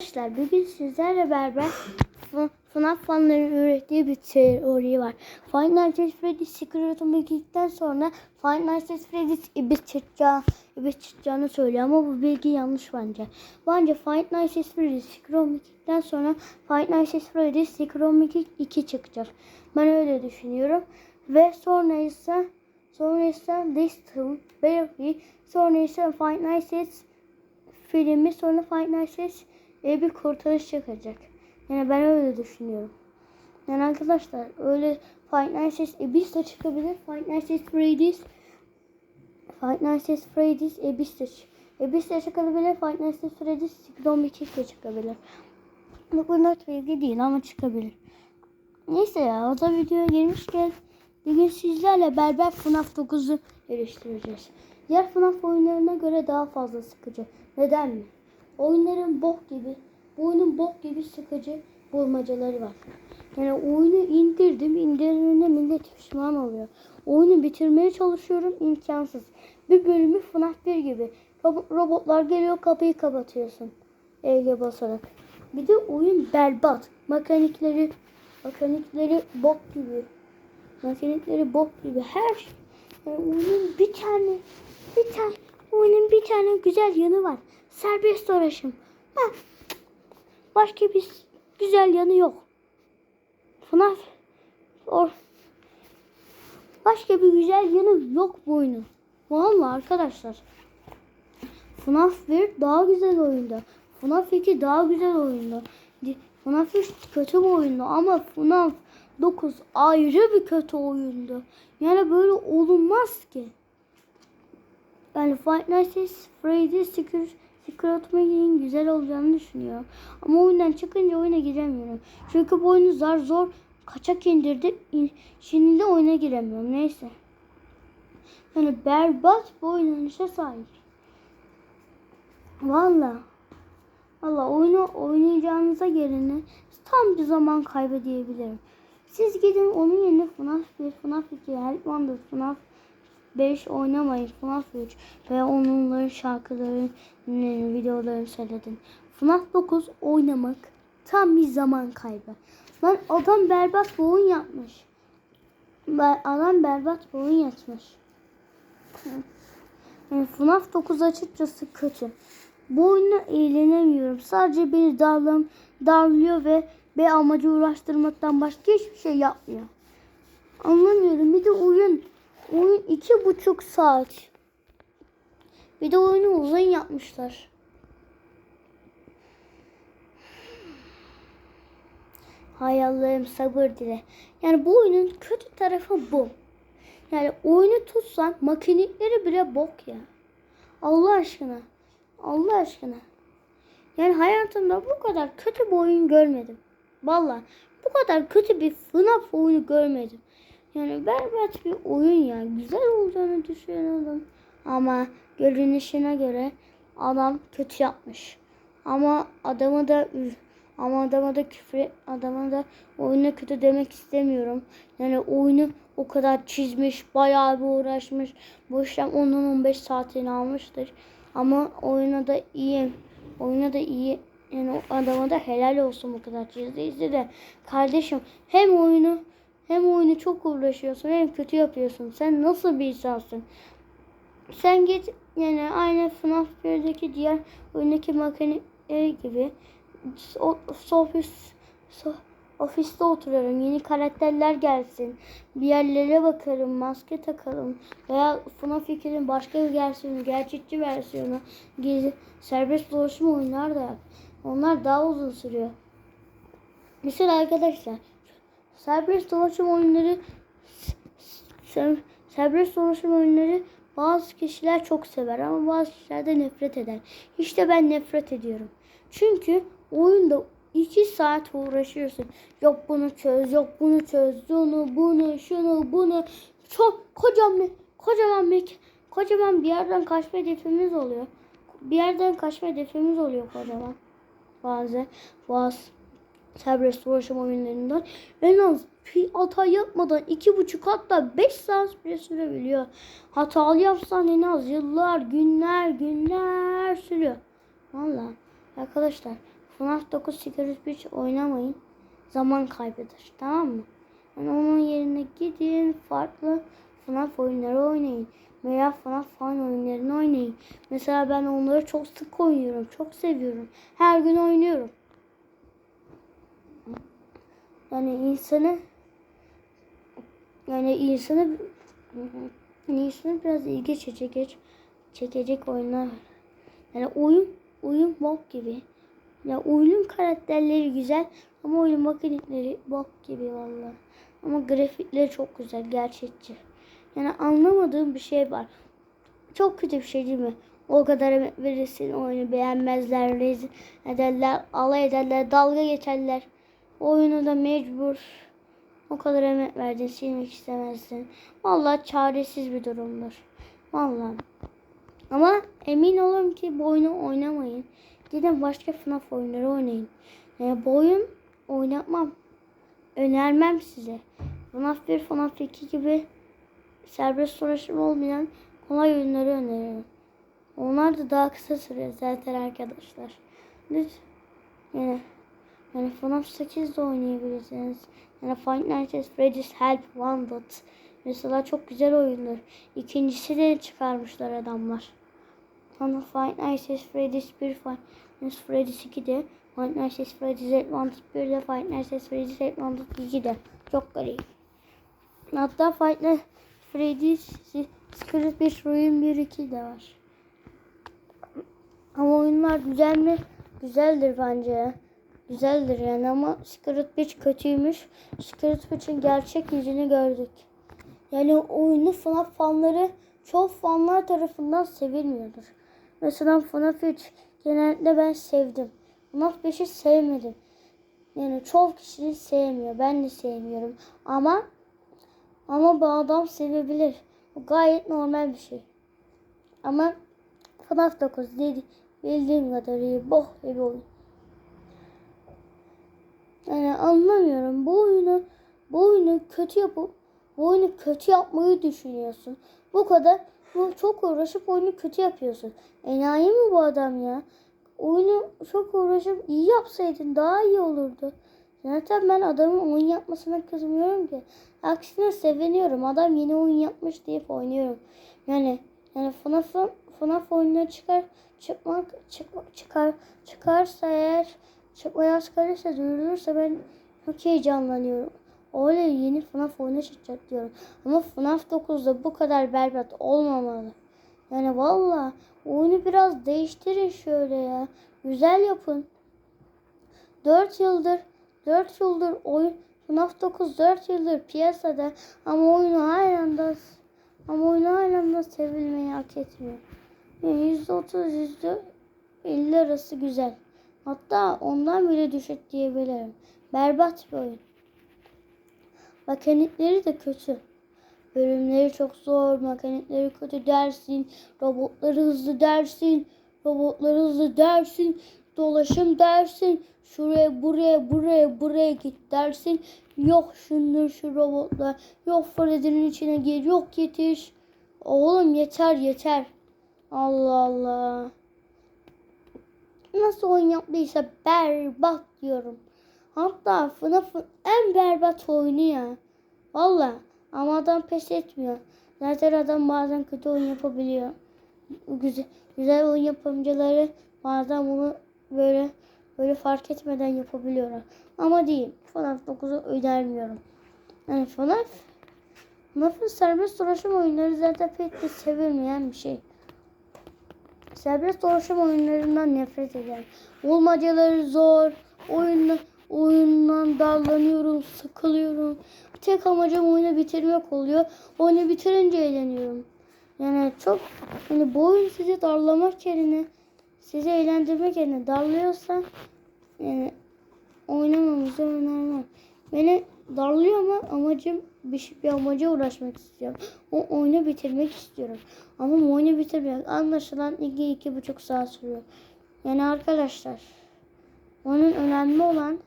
Arkadaşlar bugün sizlerle beraber FNAF fanların ürettiği bir teori var. Five Nights at Freddy's Secret Room'a girdikten sonra Five Nights at Freddy's ibis çıkacağı, ibis çıkacağını söylüyor ama bu bilgi yanlış bence. Bence Five Nights at Freddy's Secret Room'a girdikten sonra Five Nights at Freddy's Secret Room 2, 2 çıkacak. Ben öyle düşünüyorum. Ve sonra ise sonra ise This Town, Barry, sonra ise Five Nights at filmi sonra Five Nights at e, bir kurtarış çıkacak. Yani ben öyle düşünüyorum. Yani arkadaşlar öyle Five Nights Abyss de çıkabilir. Five Nights at Freddy's Five Nights Freddy's Abyss de, Abyss de çıkabilir. Five Nights at Freddy's Secret Kick de çıkabilir. Bu bunlar bilgi değil ama çıkabilir. Neyse ya o da videoya girmişken bugün sizlerle beraber FNAF 9'u eleştireceğiz. Diğer FNAF oyunlarına göre daha fazla sıkıcı. Neden mi? Oyunların bok gibi, bu oyunun bok gibi sıkıcı bulmacaları var. Yani oyunu indirdim, indirdiğinde millet pişman oluyor. Oyunu bitirmeye çalışıyorum, imkansız. Bir bölümü FNAF 1 gibi. Robo- robotlar geliyor, kapıyı kapatıyorsun. E'ye basarak. Bir de oyun berbat. Mekanikleri, mekanikleri bok gibi. Mekanikleri bok gibi. Her şey. Yani oyunun bir tane, bir tane, oyunun bir tane güzel yanı var. Serbest dolaşım. Ha. Başka bir güzel yanı yok. FNAF or Başka bir güzel yanı yok bu oyunun. Vallahi arkadaşlar. FNAF 1 daha güzel oyunda. FNAF 2 daha güzel oyunda. FNAF 3 kötü bir oyundu ama FNAF 9 ayrı bir kötü oyundu. Yani böyle olunmaz ki. Yani Five Nights at Freddy's Secret May'in güzel olacağını düşünüyorum. Ama oyundan çıkınca oyuna giremiyorum. Çünkü bu oyunu zar zor kaçak indirdim. İn- Şimdi de oyuna giremiyorum. Neyse. Yani berbat bir oynanışa sahip. Valla. Valla oyunu oynayacağınıza yerine tam bir zaman kaybı. Siz gidin onun yerine FNAF 1, FNAF 2, Help Wonder, FNAF 5 oynamayın. FNAF 3 ve onların şarkıları, videolarını seyredin. FNAF 9 oynamak tam bir zaman kaybı. Lan adam berbat bir oyun yapmış. Adam berbat bir oyun yapmış. Yani FNAF 9 açıkçası kötü. Bu oyunu eğlenemiyorum. Sadece beni darlam, darlıyor ve bir amacı uğraştırmaktan başka hiçbir şey yapmıyor. Anlamıyorum. Bir de oyun oyun iki buçuk saat. Bir de oyunu uzun yapmışlar. Hay Allah'ım sabır dile. Yani bu oyunun kötü tarafı bu. Yani oyunu tutsan makineleri bile bok ya. Allah aşkına. Allah aşkına. Yani hayatımda bu kadar kötü bir oyun görmedim. Vallahi bu kadar kötü bir FNAF oyunu görmedim. Yani berbat bir oyun ya. Güzel olacağını düşünüyordum. Ama görünüşüne göre adam kötü yapmış. Ama adamı da ama adama da küfür adama da oyuna kötü demek istemiyorum. Yani oyunu o kadar çizmiş, bayağı bir uğraşmış. Bu işlem 10-15 saatini almıştır. Ama oyuna da iyi. Oyuna da iyi. Yani adama da helal olsun bu kadar çizdiyse de. Kardeşim hem oyunu hem oyunu çok uğraşıyorsun hem kötü yapıyorsun. Sen nasıl bir insansın? Sen git yani aynı FNAF 1'deki diğer oyundaki makineleri gibi ofis, ofiste oturuyorum. Yeni karakterler gelsin. Bir yerlere bakarım. Maske takalım. Veya FNAF 2'nin başka bir versiyonu, gerçekçi versiyonu. Gezi, serbest dolaşım oyunlar da yap. Onlar daha uzun sürüyor. Mesela arkadaşlar serbest dolaşım oyunları se- serbest dolaşım oyunları bazı kişiler çok sever ama bazı kişiler de nefret eder. İşte ben nefret ediyorum. Çünkü oyunda iki saat uğraşıyorsun. Yok bunu çöz, yok bunu çöz, bunu, bunu, şunu, bunu. Çok kocaman, kocaman bir, kocaman bir yerden kaçma hedefimiz oluyor. Bir yerden kaçma hedefimiz oluyor kocaman. Bazı, bazı serbest dolaşım oyunlarından en az bir hata yapmadan iki buçuk hatta beş saat bile sürebiliyor. Hatalı yapsan en az yıllar, günler, günler sürüyor. Valla arkadaşlar FNAF 9 Secret Breach oynamayın. Zaman kaybıdır. Tamam mı? Yani onun yerine gidin farklı FNAF oyunları oynayın. Veya FNAF fan oyunlarını oynayın. Mesela ben onları çok sık oynuyorum. Çok seviyorum. Her gün oynuyorum. Yani insanı yani insanı yani insanı biraz ilgi çekecek çekecek oyunlar. Yani oyun oyun bok gibi. Ya oyunun karakterleri güzel ama oyun makineleri bok gibi vallahi. Ama grafikleri çok güzel, gerçekçi. Yani anlamadığım bir şey var. Çok kötü bir şey değil mi? O kadar emek verirsin, oyunu beğenmezler, rezil ederler, alay ederler, dalga geçerler. Oyunu da mecbur. O kadar emek verdin, silmek istemezsin. Vallahi çaresiz bir durumdur. Vallahi. Ama emin olun ki bu oyunu oynamayın. Gidin başka FNAF oyunları oynayın. Yani bu oyun oynatmam. Önermem size. FNAF 1, FNAF 2 gibi serbest dolaşım olmayan kolay oyunları öneririm. Onlar da daha kısa sürüyor zaten arkadaşlar. Biz yani yani FNAF 8 de oynayabilirsiniz. Yani Five Nights at Freddy's Help Wanted. Mesela çok güzel oyunlar. İkincisi de çıkarmışlar adamlar. Sonra Five Nights at Freddy's 1, Five Nights at Freddy's 2 de. Five Nights at Freddy's at Wanted 1 de. Five Nights at Freddy's at Wanted 2 de. Çok garip. Hatta Five Nights at Freddy's Secret bir oyun 1 2 de var. Ama oyunlar güzel mi? Güzeldir bence. Güzeldir yani ama Secret Beach kötüymüş. Secret Beach'in gerçek yüzünü gördük. Yani oyunu FNAF fanları çok fanlar tarafından sevilmiyordur. Mesela FNAF 3 genellikle ben sevdim. FNAF 5'i sevmedim. Yani çok kişi sevmiyor. Ben de sevmiyorum. Ama ama bu adam sevebilir. Bu gayet normal bir şey. Ama FNAF 9 dedi, bildiğim kadarıyla boh bir oyun. Yani anlamıyorum. Bu oyunu bu oyunu kötü yapıp bu oyunu kötü yapmayı düşünüyorsun. Bu kadar bu çok uğraşıp oyunu kötü yapıyorsun. Enayi mi bu adam ya? Oyunu çok uğraşıp iyi yapsaydın daha iyi olurdu. Zaten ben adamın oyun yapmasına kızmıyorum ki. Aksine seviniyorum. Adam yeni oyun yapmış deyip oynuyorum. Yani yani FNAF'ın FNAF oyununa çıkar çıkmak çıkmak çıkar çıkarsa eğer çıkmaya çıkarırsa duyurulursa ben çok heyecanlanıyorum. Öyle yeni FNAF oyunu çıkacak diyorum. Ama FNAF 9'da bu kadar berbat olmamalı. Yani valla oyunu biraz değiştirin şöyle ya. Güzel yapın. 4 yıldır 4 yıldır oyun FNAF 9 4 yıldır piyasada ama oyunu halen de ama oyunu halen de sevilmeyi hak etmiyor. Yani %30 %50 arası güzel. Hatta ondan bile düşük diyebilirim. Berbat bir oyun. Mekanikleri de kötü. Bölümleri çok zor, mekanikleri kötü dersin, robotları hızlı dersin, robotları hızlı dersin, dolaşım dersin, şuraya buraya buraya buraya git dersin. Yok şundur şu robotlar, yok Freddy'nin içine gir, yok yetiş. Oğlum yeter yeter. Allah Allah. Nasıl oyun yaptıysa berbat diyorum. Hatta FNAF'ın en berbat oyunu ya. Valla ama adam pes etmiyor. Zaten adam bazen kötü oyun yapabiliyor. Güzel, güzel oyun yapımcıları bazen bunu böyle böyle fark etmeden yapabiliyorlar. Ama değil. FNAF 9'u önermiyorum. Yani FNAF FNAF'ın serbest dolaşım oyunları zaten pek de sevilmeyen bir şey. Serbest dolaşım oyunlarından nefret ederim. Bulmacaları zor. Oyun, oyundan darlanıyorum, sıkılıyorum. Tek amacım oyunu bitirmek oluyor. Oyunu bitirince eğleniyorum. Yani çok hani bu oyun sizi darlamak yerine sizi eğlendirmek yerine darlıyorsa yani oynamamızı önermem. Beni darlıyor ama amacım bir, şey- bir amaca uğraşmak istiyorum. O oyunu bitirmek istiyorum. Ama bu oyunu bitirmek anlaşılan iki iki buçuk saat sürüyor. Yani arkadaşlar onun önemli olan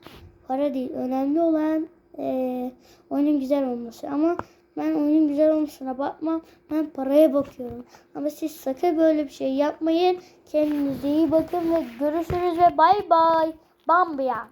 para değil. Önemli olan eee oyunun güzel olması. Ama ben oyunun güzel olmasına bakmam. Ben paraya bakıyorum. Ama siz sakın böyle bir şey yapmayın. Kendinize iyi bakın ve görüşürüz ve bay bay. Bambi ya.